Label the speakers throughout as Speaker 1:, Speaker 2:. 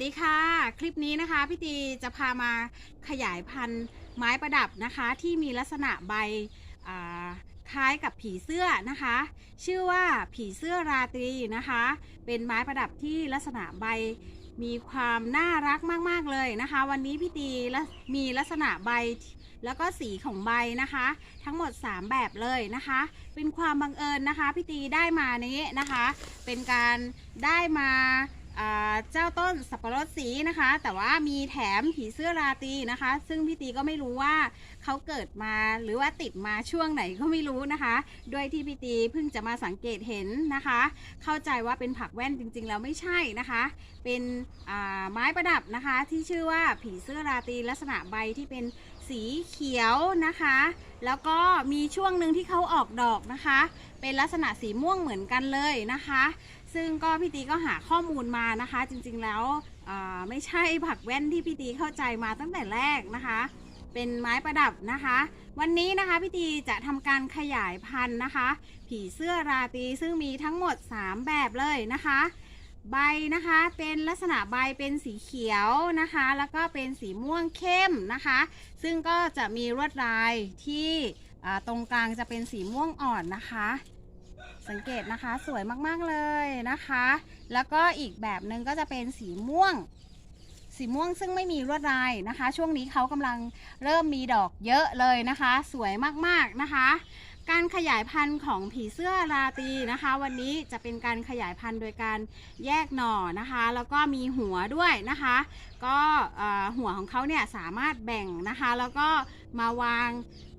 Speaker 1: สดีค่ะ คลิปนี้นะคะพี่ตีจะพามาขยายพันธุ์ไม้ประดับนะคะ ที่มีลักษณะใบคล้ายกับผีเสื้อนะคะ ชื่อว่าผีเสื้อราตรีนะคะ เป็นไม้ประดับที่ลักษณะใบมีความน่ารักมาก ๆ เลยนะคะ วันนี้พี่ตีมีลักษณะใบแล้วก็สีของใบนะคะ ทั้งหมด 3 แบบเลยนะคะ เป็นความบังเอิญนะคะพี่ตีได้มานี้นะคะ เป็นการได้มา เจ้าต้นสับปะรดสีนะคะ แต่ว่ามีแถมผีเสื้อราตีนะคะ ซึ่งพี่ตีก็ไม่รู้ว่าเขาเกิดมาหรือว่าติดมาช่วงไหนก็ไม่รู้นะคะโดยที่พี่ตีเพิ่งจะมาสังเกตเห็นนะคะ เข้าใจว่าเป็นผักแว่นจริง ๆ แล้วไม่ใช่นะคะ เป็นไม้ประดับนะคะ ที่ชื่อว่าผีเสื้อราตีลักษณะใบที่เป็นสีเขียวนะคะ แล้วก็มีช่วงหนึ่งที่เขาออกดอกนะคะ เป็นลักษณะสีม่วงเหมือนกันเลยนะคะ ซึ่งก็พี่ตีก็หาข้อมูลมานะคะ จริงๆแล้วไม่ใช่ผักแว่นที่พี่ตีเข้าใจมาตั้งแต่แรกนะคะ เป็นไม้ประดับนะคะ วันนี้นะคะพี่ตีจะทำการขยายพันธุ์นะคะ ผีเสื้อราตีซึ่งมีทั้งหมด 3 แบบเลยนะคะ ใบนะคะเป็นลักษณะใบเป็นสีเขียวนะคะ แล้วก็เป็นสีม่วงเข้มนะคะ ซึ่งก็จะมีลวดลายที่ตรงกลางจะเป็นสีม่วงอ่อนนะคะ สังเกตนะคะสวยมากๆเลยนะคะ แล้วก็อีกแบบหนึ่งก็จะเป็นสีม่วง สีม่วงซึ่งไม่มีลวดลายนะคะ ช่วงนี้เขากำลังเริ่มมีดอกเยอะเลยนะคะ สวยมากๆนะคะ การขยายพันธุ์ของผีเสื้อราตรีนะคะ วันนี้จะเป็นการขยายพันธุ์โดยการแยกหน่อนะคะ แล้วก็มีหัวด้วยนะคะ ก็หัวของเขาเนี่ยสามารถแบ่งนะคะ แล้วก็มาวาง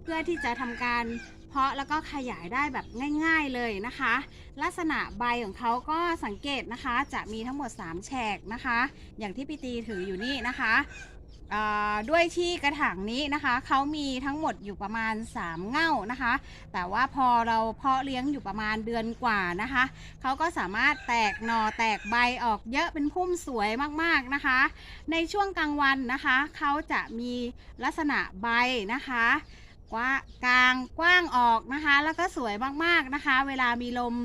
Speaker 1: เพื่อที่จะทำการ เพาะแล้วก็ขยายได้แบบง่าย ๆเลยนะคะ ลักษณะใบของเขาก็สังเกตนะคะ จะมีทั้งหมด 3 แฉกนะคะ อย่างที่พี่ตีถืออยู่นี่นะคะด้วยที่กระถางนี้นะคะเขามีทั้งหมดอยู่ประมาณ 3 เง่านะคะ แต่ว่าพอเราเพาะเลี้ยงอยู่ประมาณเดือนกว่านะคะเขาก็สามารถแตกหน่อแตกใบออกเยอะเป็นพุ่มสวยมากๆนะคะ ในช่วงกลางวันนะคะเขาจะมีลักษณะใบนะคะ กว้ากลางกว้างออกนะคะ แล้วก็สวยมากๆนะคะ เวลามีลม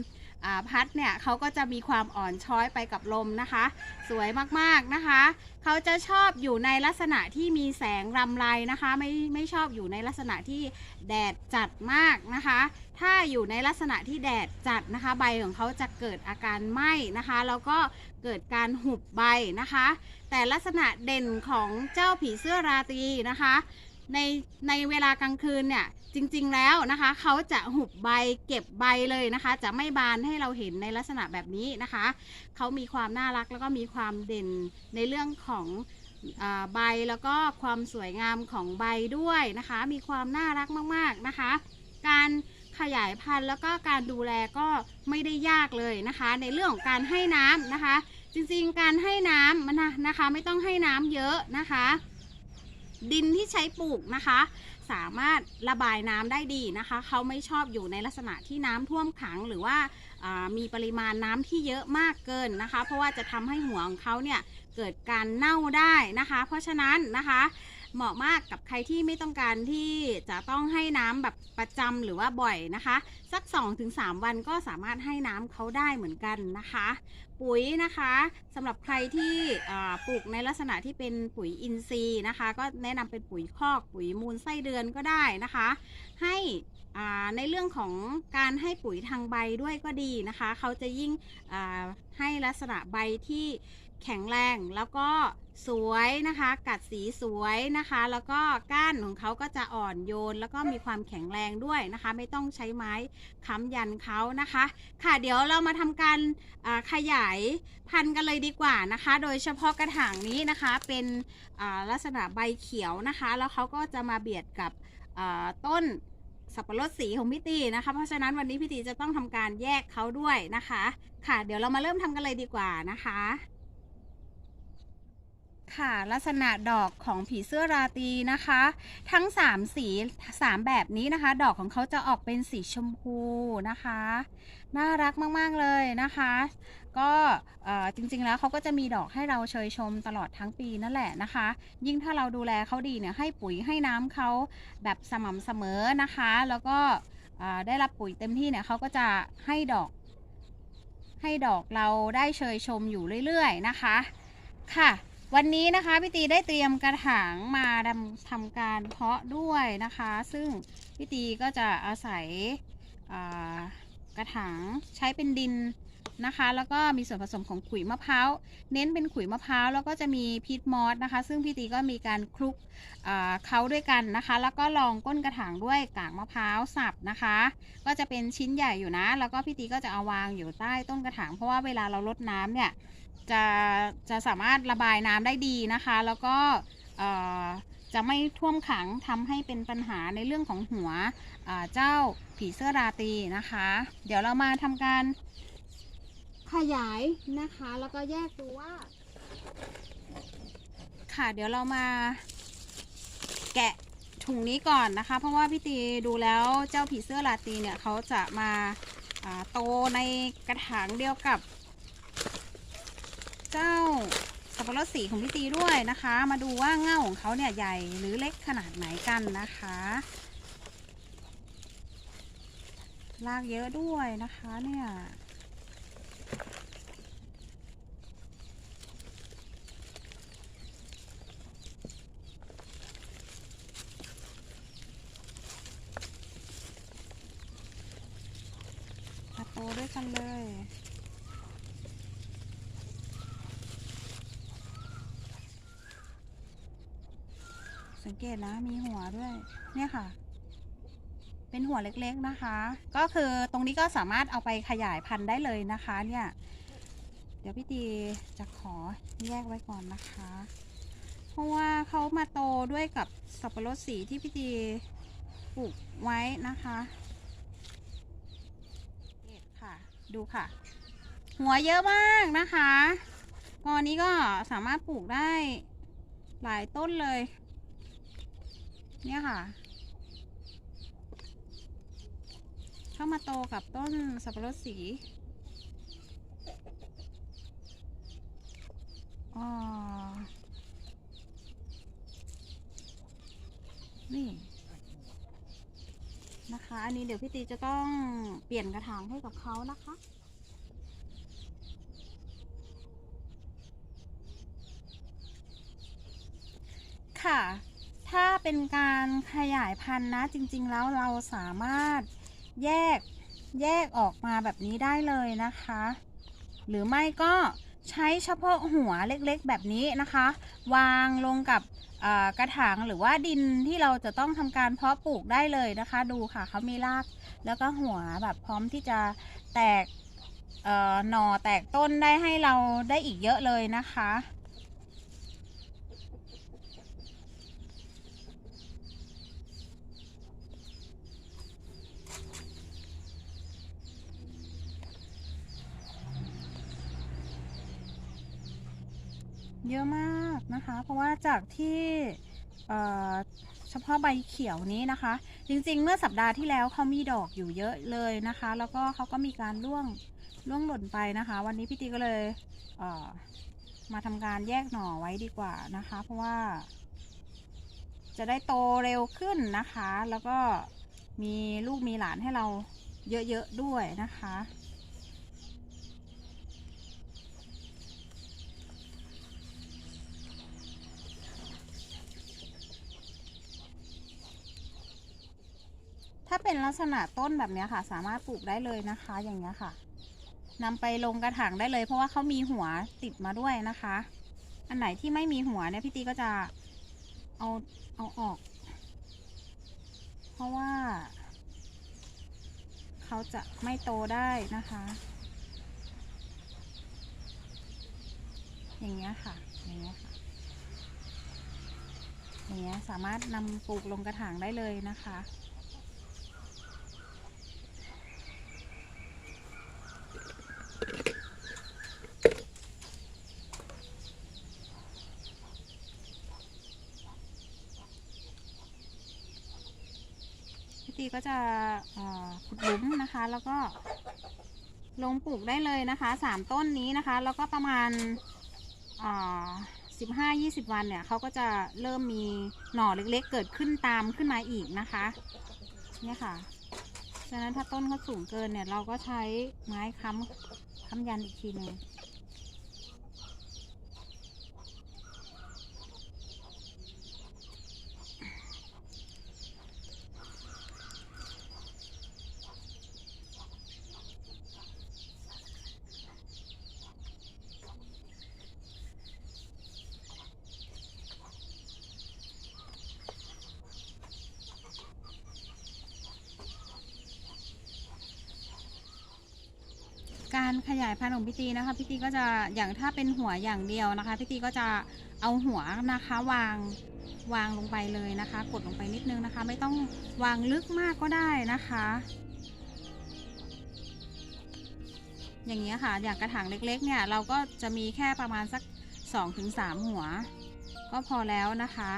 Speaker 1: พัดเนี่ยเขาก็จะมีความอ่อนช้อยไปกับลมนะคะ สวยมากๆนะคะ เขาจะชอบอยู่ในลักษณะที่มีแสงรำไรนะคะ ไม่ไม่ชอบอยู่ในลักษณะที่แดดจัดมากนะคะ ถ้าอยู่ในลักษณะที่แดดจัดนะคะ ใบของเขาจะเกิดอาการไหม้นะคะแล้วก็เกิดการหุบใบนะคะ แต่ลักษณะเด่นของเจ้าผีเสื้อราตรีนะคะ ในในเวลากลางคืนเนี่ยจริงๆแล้วนะคะเขาจะหุบใบเก็บใบเลยนะคะ จะไม่บานให้เราเห็นในลักษณะแบบนี้นะคะเขามีความน่ารักแล้วก็มีความเด่นในเรื่องของใบแล้วก็ความสวยงามของใบด้วยนะคะ มีความน่ารักมากๆนะคะ การขยายพันธุ์แล้วก็การดูแลก็ไม่ได้ยากเลยนะคะ ในเรื่องของการให้น้ำนะคะ จริงๆการให้น้ำมันนะนะคะ ไม่ต้องให้น้ำเยอะนะคะ ดินที่ใช้ปลูกนะคะ สามารถระบายน้ำได้ดีนะคะ เขาไม่ชอบอยู่ในลักษณะที่น้ำท่วมขังหรือว่าามีปริมาณน้ำที่เยอะมากเกินนะคะ เพราะว่าจะทำให้หัวของเขาเนี่ยเกิดการเน่าได้นะคะ เพราะฉะนั้นนะคะ เหมาะมากกับใครที่ไม่ต้องการที่จะต้องให้น้ำแบบประจำหรือว่าบ่อยนะคะ สัก 2-3 วันก็สามารถให้น้ำเขาได้เหมือนกันนะคะ ปุ๋ยนะคะสำหรับใครที่ปลูกในลักษณะที่เป็นปุ๋ยอินทรีย์นะคะ ก็แนะนำเป็นปุ๋ยคอกปุ๋ยมูลไส้เดือนก็ได้นะคะ ให้ในเรื่องของการให้ปุ๋ยทางใบด้วยก็ดีนะคะ เขาจะยิ่งให้ลักษณะใบที่ แข็งแรงแล้วก็สวยนะคะ กัดสีสวยนะคะ แล้วก็ก้านของเขาก็จะอ่อนโยน แล้วก็มีความแข็งแรงด้วยนะคะ ไม่ต้องใช้ไม้ค้ำยันเขานะคะ ค่ะเดี๋ยวเรามาทำการขยายพันธุ์กันเลยดีกว่านะคะ โดยเฉพาะกระถางนี้นะคะเป็นลักษณะใบเขียวนะคะ แล้วเขาก็จะมาเบียดกับต้นสับปะรดสีของพี่ตีนะคะ เพราะฉะนั้นวันนี้พี่ตีจะต้องทำการแยกเขาด้วยนะคะ ค่ะ เดี๋ยวเรามาเริ่มทำกันเลยดีกว่านะคะ ค่ะลักษณะดอกของผีเสื้อราตรีนะคะ ทั้ง 3 สี 3 แบบนี้นะคะ ดอกของเขาจะออกเป็นสีชมพูนะคะ น่ารักมาก ๆ เลยนะคะ ก็จริงๆแล้วเขาก็จะมีดอกให้เราเชยชมตลอดทั้งปีนั่นแหละนะคะ ยิ่งถ้าเราดูแลเขาดีเนี่ยให้ปุ๋ยให้น้ำเขาแบบสม่ำเสมอนะคะ แล้วก็ได้รับปุ๋ยเต็มที่เนี่ยเขาก็จะให้ดอก ให้ดอกเราได้เชยชมอยู่เรื่อย ๆ นะคะค่ะ วันนี้นะคะพี่ตีได้เตรียมกระถางมาทำทำการเพาะด้วยนะคะ ซึ่งพี่ตีก็จะอาศัยกระถางใช้เป็นดิน นะคะ แล้วก็มีส่วนผสมของขุยมะพร้าวเน้นเป็นขุยมะพร้าวแล้วก็จะมีพีทมอสนะคะ ซึ่งพี่ตีก็มีการคลุกเขาด้วยกันนะคะ แล้วก็ลองก้นกระถางด้วยกากมะพร้าวสับนะคะ ก็จะเป็นชิ้นใหญ่อยู่นะ แล้วก็พี่ตีก็จะเอาวางอยู่ใต้ต้นกระถางเพราะว่าเวลาเราลดน้ำเนี่ยจะจะสามารถระบายน้ำได้ดีนะคะ แล้วก็จะไม่ท่วมขังทำให้เป็นปัญหาในเรื่องของหัวเจ้าผีเสื้อราตีนะคะ เดี๋ยวเรามาทำการ ขยายนะคะ แล้วก็แยกดูว่า ค่ะเดี๋ยวเรามา แกะถุงนี้ก่อนนะคะ เพราะว่าพี่ตีดูแล้วเจ้าผีเสื้อราตีเนี่ยเขาจะมาอ่าโตในกระถางเดียวกับ เจ้าสับปะรดสีของพี่ตีด้วยนะคะ มาดูว่าเง่าของเขาเนี่ยใหญ่หรือเล็กขนาดไหนกันนะคะลากเยอะด้วยนะคะเนี่ย ด้วยกันเลย สังเกตนะมีหัวด้วย เนี่ยค่ะ เป็นหัวเล็กๆนะคะ ก็คือตรงนี้ก็สามารถเอาไปขยายพันธุ์ได้เลยนะคะเนี่ย เดี๋ยวพี่ตีจะขอแยกไว้ก่อนนะคะ เพราะว่าเขามาโตด้วยกับสับปะรดสีที่พี่ตีปลูกไว้นะคะนี่ค่ะ ดูค่ะ หัวเยอะมากนะคะกอนี้ก็สามารถปลูกได้หลายต้นเลย เนี่ยค่ะ เข้ามาโตกับต้นสับปะรดสีอ๋อนี่ นะคะ อันนี้เดี๋ยวพี่ตีจะต้องเปลี่ยนกระถางให้กับเขานะคะ ค่ะ ถ้าเป็นการขยายพันธุ์นะ จริง ๆ แล้วเราสามารถแยกแยกออกมาแบบนี้ได้เลยนะคะ หรือไม่ก็ใช้เฉพาะหัวเล็กๆแบบนี้นะคะ วางลงกับ กระถางหรือว่าดินที่เราจะต้องทำการเพาะปลูกได้เลยนะคะ ดูค่ะเขามีราก แล้วก็หัวแบบพร้อมที่จะแตกหน่อแตกต้นได้ให้เราได้อีกเยอะเลยนะคะ เยอะมากนะคะ เพราะว่าจากที่เฉพาะใบเขียวนี้นะคะ จริงๆ เมื่อสัปดาห์ที่แล้วเขามีดอกอยู่เยอะเลยนะคะ แล้วก็เขาก็มีการร่วงร่วงหล่นไปนะคะ วันนี้พี่ตีก็เลยเมาทำการแยกหน่อไว้ดีกว่านะคะ เพราะว่า จะได้โตเร็วขึ้นนะคะ แล้วก็มีลูกมีหลานให้เราเยอะๆด้วยนะคะ ถ้าเป็นลักษณะต้นแบบนี้ค่ะ สามารถปลูกได้เลยนะคะ อย่างเงี้ค่ะนำไปลงกระถางได้เลย เพราะว่าเขามีหัวติดมาด้วยนะคะ อันไหนที่ไม่มีหัวเนี่ยพี่ตีก็จะเอาเอาออก เพราะว่า เขาจะไม่โตได้นะคะ อย่างเงี้ยค่ะ อย่างเงี้ยค่ะ อย่างเงี้ยสามารถนำปลูกลงกระถางได้เลยนะคะ ก็จะขุดหลุมนะคะ แล้วก็ ลงปลูกได้เลยนะคะสามต้นนี้นะคะ แล้วก็ประมาณสิบห้ายี่สิบวันเนี่ยเขาก็จะเริ่มมีหน่อเล็กๆ เกิดขึ้นตามขึ้นมาอีกนะคะเนี่ยค่ะฉะนั้นถ้าต้นเขาสูงเกินเนี่ยเราก็ใช้ไม้ค้ำค้ำยันอีกทีหนึ่ง ขยายพันธุ์ของพี่ตีนะคะพี่ตีก็จะอย่างถ้าเป็นหัวอย่างเดียวนะคะพี่ตีก็จะเอาหัวนะคะวางวางลงไปเลยนะคะ กดลงไปนิดนึงนะคะ ไม่ต้องวางลึกมากก็ได้นะคะ อย่างนี้ยค่ะอย่างกระถางเล็กๆเนี่ยเราก็จะมีแค่ประมาณสัก 2-3 หัว ก็พอแล้วนะคะ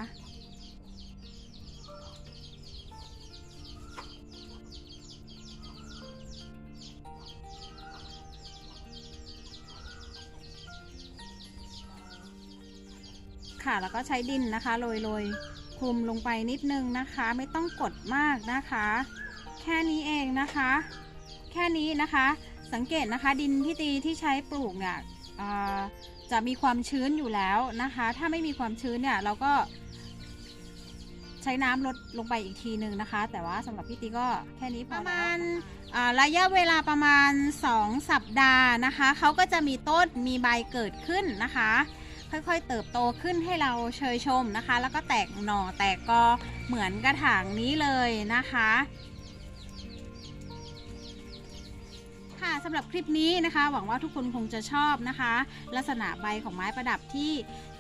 Speaker 1: ค่ะ แล้วก็ใช้ดินนะคะโรยโรยคลุมลงไปนิดนึงนะคะ ไม่ต้องกดมากนะคะ แค่นี้เองนะคะ แค่นี้นะคะ สังเกตนะคะดินที่ตีที่ใช้ปลูกเนี่ยอ่าจะมีความชื้นอยู่แล้วนะคะ ถ้าไม่มีความชื้นเนี่ยเราก็ใช้น้ำลดลงไปอีกทีหนึ่งนะคะ แต่ว่าสำหรับพี่ตีก็แค่นี้พอประมาณอ่าระยะเวลาประมาณ 2 สัปดาห์นะคะเขาก็จะมีต้นมีใบเกิดขึ้นนะคะ ค่อยๆ เติบโตขึ้นให้เราเชยชมนะคะ แล้วก็แตกหน่อแตกกอเหมือนกระถางนี้เลยนะคะค่ะสำหรับคลิปนี้นะคะ หวังว่าทุกคนคงจะชอบนะคะ ลักษณะใบของไม้ประดับที่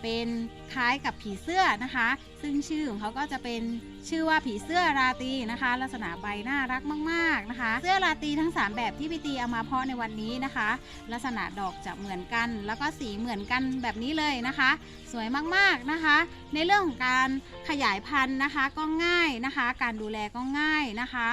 Speaker 1: เป็นคล้ายกับผีเสื้อนะคะ ซึ่งชื่อของเขาก็จะเป็นชื่อว่าผีเสื้อราตีนะคะ ลักษณะใบน่ารักมากๆนะคะ เสื้อราตีทั้ง 3 แบบที่พี่ตีเอามาเพาะในวันนี้นะคะ ลักษณะดอกจะเหมือนกัน แล้วก็สีเหมือนกันแบบนี้เลยนะคะ สวยมากๆนะคะ ในเรื่องของการขยายพันธุ์นะคะก็ง่ายนะคะ การดูแลก็ง่ายนะคะ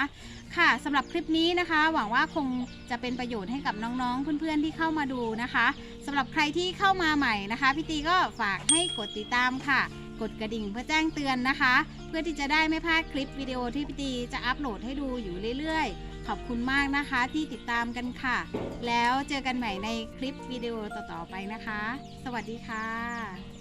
Speaker 1: ค่ะสำหรับคลิปนี้นะคะ หวังว่าคงจะเป็นประโยชน์ให้กับน้องๆ เพื่อนๆที่เข้ามาดูนะคะ สำหรับใครที่เข้ามาใหม่นะคะพี่ตีก็ฝากให้กดติดตามค่ะ กดกระดิ่งเพื่อแจ้งเตือนนะคะ เพื่อที่จะได้ไม่พลาดคลิปวิดีโอที่พี่ตีจะอัปโหลดให้ดูอยู่เรื่อยๆ ขอบคุณมากนะคะที่ติดตามกันค่ะ แล้วเจอกันใหม่ในคลิปวิดีโอต่อๆไปนะคะ สวัสดีค่ะ